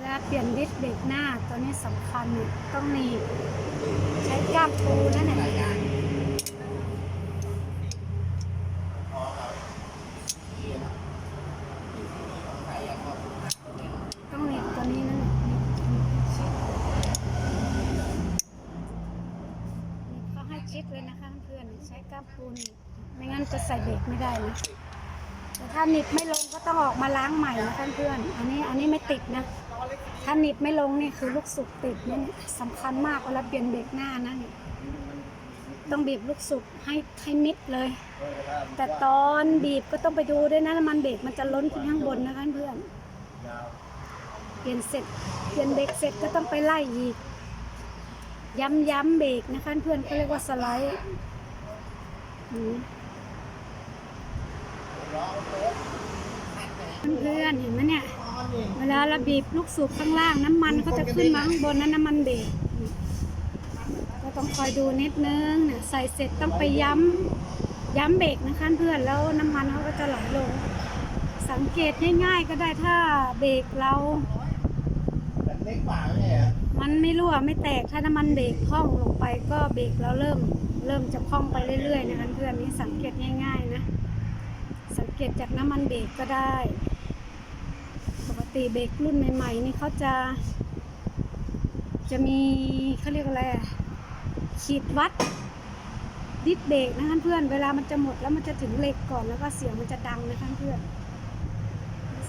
เวลาเปลี่ยนดิสเบรกหน้าตัวนี้สำคัญเนี่ยต้องหนีบใช้ก้ามปูนั่นแหละต้องหนีบตัวนี้นั่นแหละหนีบชิดหนีบเขาให้ชิดเลยนะคะเพื่อนใช้ก้ามปูนีบไม่งั้นจะใส่เบรกไม่ได้นะแต่ถ้าหนิบไม่ลงก็ต้องออกมาล้างใหม่นะเพื่อนๆอันนี้อันนี้ไม่ติดนะ ถ้าหนิบไม่ลงนี่คือลูกสุกติดนี่สำคัญมากเวลาเปลี่ยนเบรกหน้านะนี่ต้องบีบลูกสุกให้ให้มิดเลย แต่ตอนบีบก็ต้องไปดูด้วยนะมันเบรกมันจะล้นขึ้นข้างบนนะคะเพื่อนเปลี่ยนเสร็จเปลี่ยนเบรกเสร็จก็ต้องไปไล่อีก ย้ำย้ำเบรกนะคะเพื่อนเขาเรียกว่าสไลด์เพื่อนเห็นไหมเนี่ย เวลาเราบีบลูกสูบข้างล่างน้ำมันเขาจะขึ้นมาข้างบนนั้นน้ำมันเบรกก็ต้องคอยดูนิดนึงเนี่ยใส่เสร็จต้องไปย้ำย้ำเบรกนะคะเพื่อนแล้วน้ำมันเขาก็จะไหลลง สังเกตง่ายๆก็ได้ถ้าเบรกเรามันไม่รั่วไม่แตกถ้าน้ำมันเบรกพร่องลงไปก็เบรกเราเริ่มเริ่มจะพร่องไปเรื่อยๆนะคะเพื่อนนี่สังเกตง่าย ๆ นะ สังเกตจากน้ำมันเบรกก็ได้ ติเบรกรุ่นใหม่ๆนี่เขาจะ จะมีเขาเรียกอะไรขีดวัดดิสเบรกนะคะเพื่อนเวลามันจะหมดแล้วมันจะถึงเหล็กก่อนแล้วก็เสียงมันจะดังนะคะเพื่อน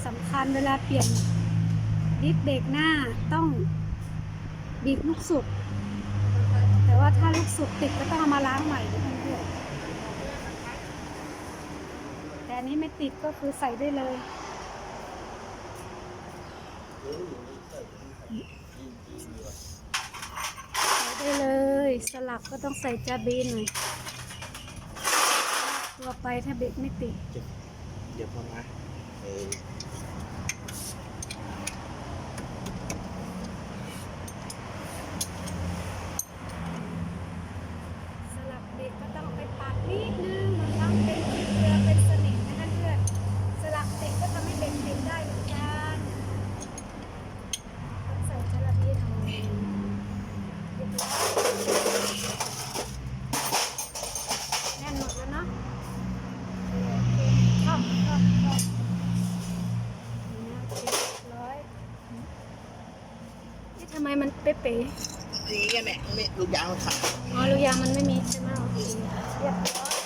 สำคัญเวลาเปลี่ยนดิสเบรกหน้าต้องบีบลูกสุด แต่ว่าถ้าลูกสุดติดก็ต้องเอามาล้างใหม่นะคะเพื่อนแต่อันนี้ไม่ติดก็คือใส่ได้เลย ได้เลย สลับก็ต้องใส่จาบีนหน่อยตัวไปถ้าเบรกไม่ติดเดี๋ยวพอมาเออ สลับเบรกก็ต้องไปปัดนิดนึงบางครั้งเป็นเกลือเป็นสนิมนะคะเพื่อนสลับเบรกก็ทำให้เบรกติดได้เหมือนกันต้องใส่จาระบีนหน่อยเรียบร้อยแน่นหมดแล้วเนาะโอเคเข้าเข้าเข้านี่นะโอเคเรียบร้อยนี่ทำไมมันเป๊ะๆนี่กันแหละไม่ลูกยางมันขาด อ๋อลูกยางมันไม่มีใช่ไหมโอเคเรียบร้อย